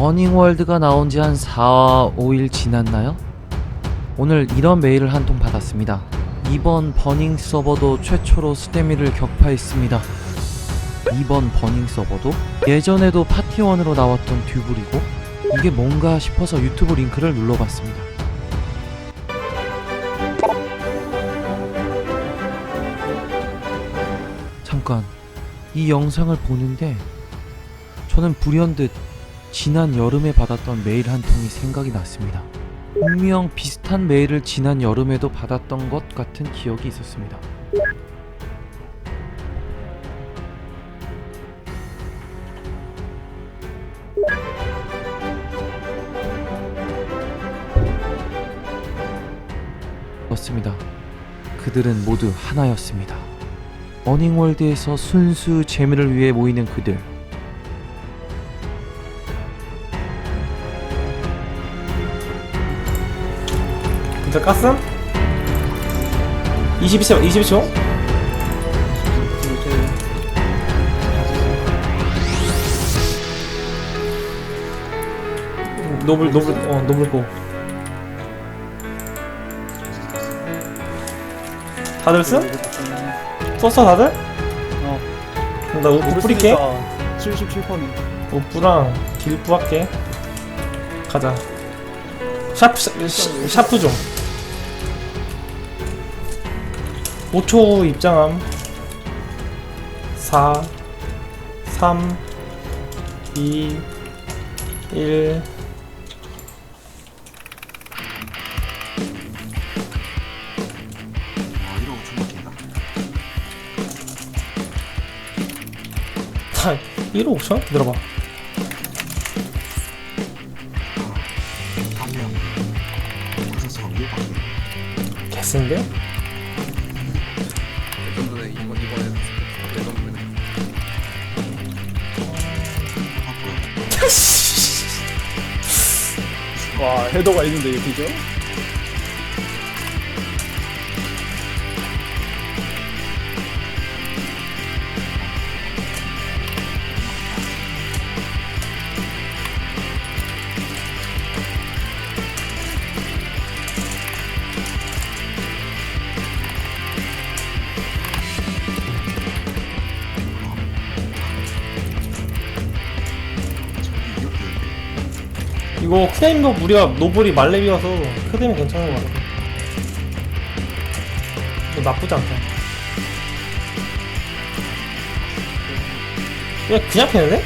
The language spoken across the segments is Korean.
버닝월드가 나온 지 한 4, 5일 지났나요? 오늘 이런 메일을 한 통 받았습니다. 이번 버닝 서버도 최초로 스테미를 격파했습니다. 이번 버닝 서버도 예전에도 파티원으로 나왔던 듀블이고 이게 뭔가 싶어서 유튜브 링크를 눌러봤습니다. 잠깐 이 영상을 보는데 저는 불현듯 지난 여름에 받았던 메일 한 통이 생각이 났습니다. 분명 비슷한 메일을 지난 여름에도 받았던 것 같은 기억이 있었습니다. 그렇습니다. 그들은 모두 하나였습니다. 어닝월드에서 순수 재미를 위해 모이는 그들. 진짜 깠음? 22초, 22초? 노블, 노블, 어, 노블 고. 다들 쓴? 썼어, 다들? 어. 그럼 나 우프 뿌릴게. 77%네. 우프랑 길프 할게. 가자. 샤프, 샤, 시- 샤프 좀. 5초 입장함. 4 3 2 1 자, 1호 5천? 기다려봐. 개센데? 와, 헤더가 있는데 이거 그죠? 이거 크레임도 우리가 노블이 말레비여서 크레임이 괜찮은 거 같아 이거 나쁘지 않다 그냥 그냥 패는데?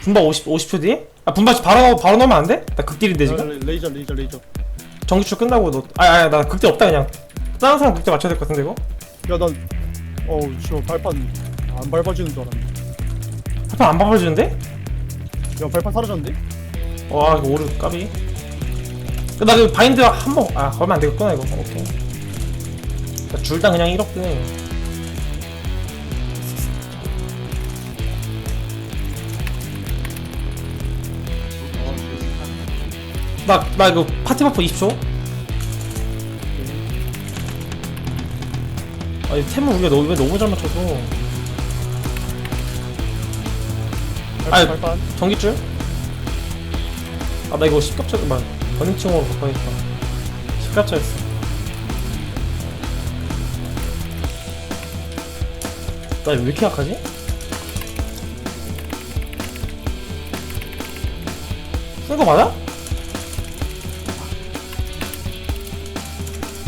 분바 50, 50초 뒤에? 아 분바 바로 바로 넣으면 안 돼? 나 극딜인데 지금? 레이저, 레이저, 레이저. 정기출 끝나고 너 아야 나 극딜 없다 그냥 다른 사람 극딜 맞춰야 될 것 같은데 이거? 야, 난, 어우, 씨, 발판 안 밟아지는 줄 알았네. 발판 안 밟아주는데? 야, 발판 사라졌는데? 와 이거 오류 까비. 나 이거 바인드 한번아 걸면 안 되겠구나 이거. 오케이. 줄다 그냥 이렇게 나, 나 이거 파티 버프 20초? 아니 템을 우리가 너무, 왜 너무 잘 맞춰서 아니, 발판. 전기줄? 아 나 이거 10겹차 만 버닝칭으로 바꿔야겠다 10겹차였어 나 왜 이렇게 약하지? 쓴 거 맞아?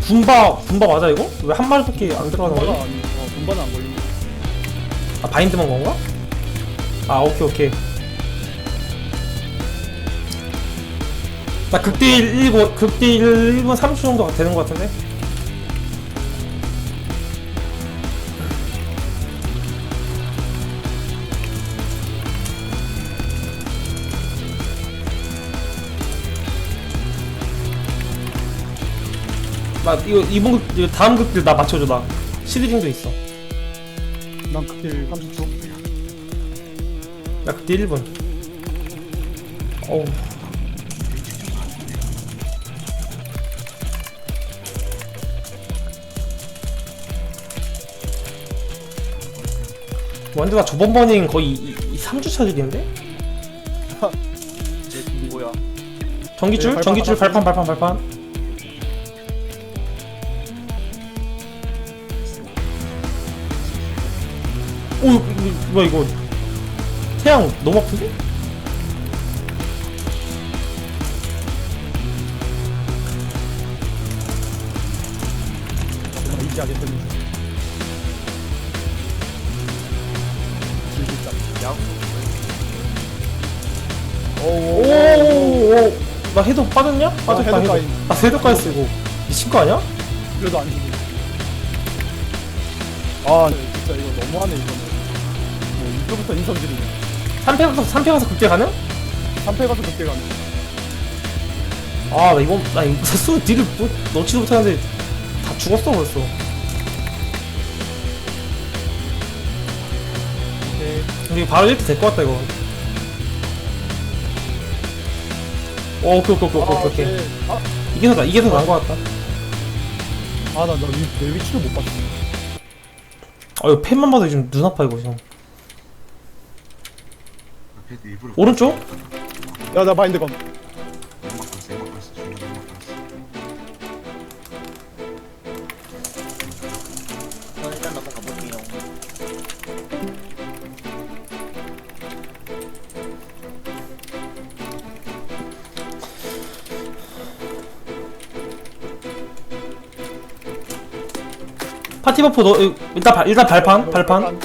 분바 분바 맞아 이거? 왜 한 마리밖에 안 들어가는 어, 분바는 안 거. 아 바인드만 건가? 아 오케이 오케이 나 극딜 1분 극딜 1분 30초 정도 되는 것 같은데? 나 이거 이번 극 이거 다음 극딜 나 맞춰줘 나 시드링도 있어 난 그때 30초. 나 그때 1분 어우 나 저번 버닝 거의 이- 이 3주차들인데? 내 뭐야? 전기줄? 네, 발판 전기줄 발판 발판 발판 오 뭐야 이거 태양 너무 아픈데? 정말 이지하게 들리죠. 진짜. 오오오. 오나 해도 빠졌냐? 빠졌다 해도 해도 까임. 아 해도까지 쓰고 미친 거 아니야? 그래도 안 죽어. 아 진짜 이거 너무하네 이거는. 뭐 이거부터 인성질이네. 3패 가서 3패 가서 극대 가능? 3패 가서 그때 가는. 아나 이번 나 이거 수 딜을 뭐, 넣지도 못하는데 다 죽었어 벌써 오케이. 근데 바로 1대 될것 같다 이거 오 오케이 오케이 오케이 오케이 오케이 아, 네. 아, 이게 더, 나- 이게 더 나은 것 같다 아, 나, 나, 위- 내 위치를 못 봤어. 아 이거 펜만 봐도 지금 눈 아파 이거 지금 패드 일부러 오른쪽? 야, 나 마인드 검. 연막 갔어 연막 갔어 중간 연막 갔어 전 일단 넘어가 볼게요. 파티 버프 너 이- 일단 발- 일단 발판 발판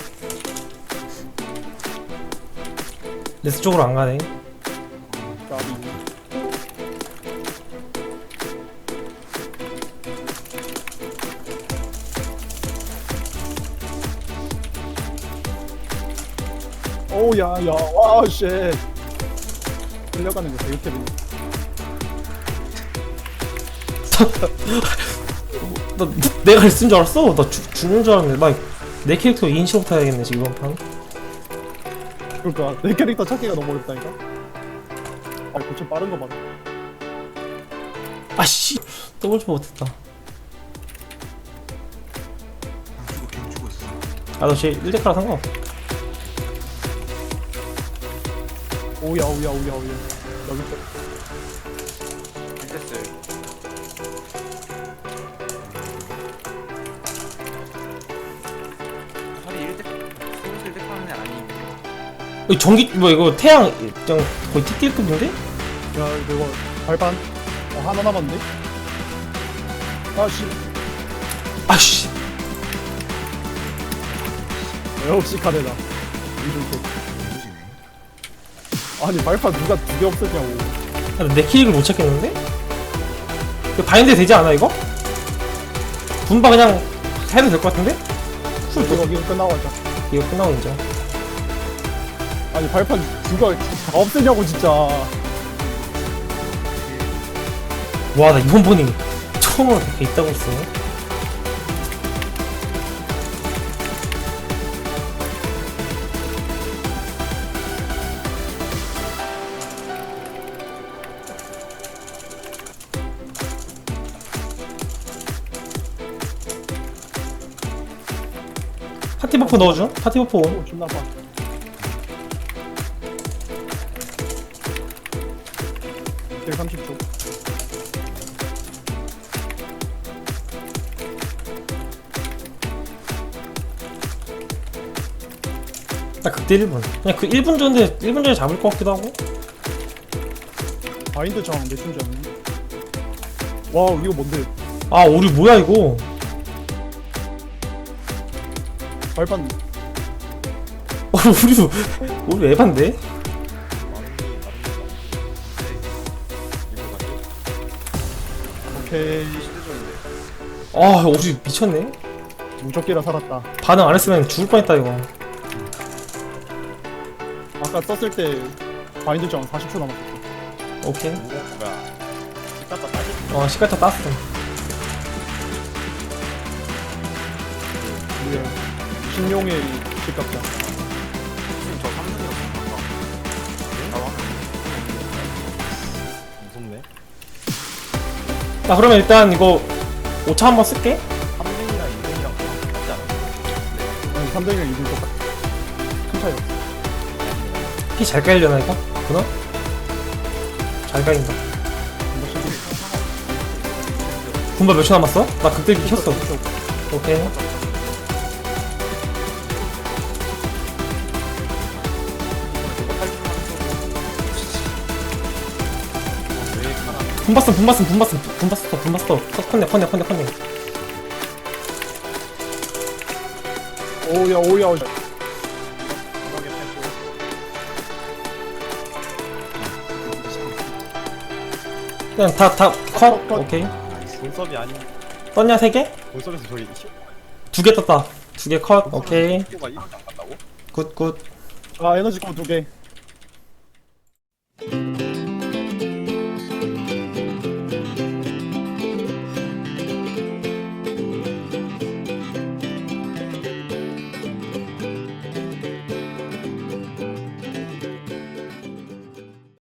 레스 쪽으로 안 가네 까비. 오, 야, 야, 와, 쉣. 끌려가는 거 되게 재밌네. 나 내가 있은 줄 알았어 나 죽, 죽는 줄 알았는데 나 내 캐릭터 인식부터 해야겠네 지금 이번 판 그러니까 내 캐릭터 찾기가 너무 어렵다니까. 아, 고체 빠른 거 봐. 아씨 더블 프 못했다 안 죽어 그냥 죽어 있어 아너 쟤 1대카라 상관없어 오야, 오야, 오야, 오야. 여기 있어. 됐어요. 이거 전기 뭐 이거 태양 그냥 거의 티끌급인데? 야, 이거 발판. 어, 하나 남았는데? 아, 씨. 아씨 역시 카레다. 이렇게. 아니, 발판 누가 두 개 없었냐고. 아, 내 키릭을 못 찾겠는데? 이거 바인드 되지 않아 이거? 분바 그냥 해도 될 것 같은데? 술 이거, 이거 끝나고 하자. 이거 끝나고 인정 아니, 발판 누가 다 없애냐고, 진짜. 와 나 이번 보니 처음으로 이렇게 있다고 했어. 파티 버프 넣어줘? 파티 버프 온 오, 존나 아 파. 딜 30초. 나 그때 1분 그냥 그 1분 전에 1분 전에 잡을 것 같기도 하고 바인드 저항 몇분 전에. 와우, 이거 뭔데? 아 오류 뭐야 이거 발판. 어, 우리도 우리 에반데? 오케이. 아 우리 미쳤네 무적기라 살았다. 반응 안 했으면 죽을 뻔했다 이거 아까 썼을 때 바인드 저항 40초 남았어. 오케이 뭐야? 집갔다 다시 어 시간차 땄어. 신용의 집값자. 나 그러면 일단 이거 5차 한번 쓸게 3등이랑 2등이랑 똑같지 않아? 아니, 3등이랑 2등 똑같아. 큰 차이 없어. 피 잘 깔려나 이거? 그나? 잘 깔린다 군바 몇 초 남았어? 나 극딜기 켰어 오케이 분바스 분바스 분바스 분바스 분바스 컨네 컨네 컨네 컨네 오야 오야 오야. 그냥 다다컷. 오케이. 본섭이 아닌 떴냐 세 개? 본섭에서 저기 두 개 떴다. 두 개 컷. 오케이? 굿굿. 아 에너지 컵 두개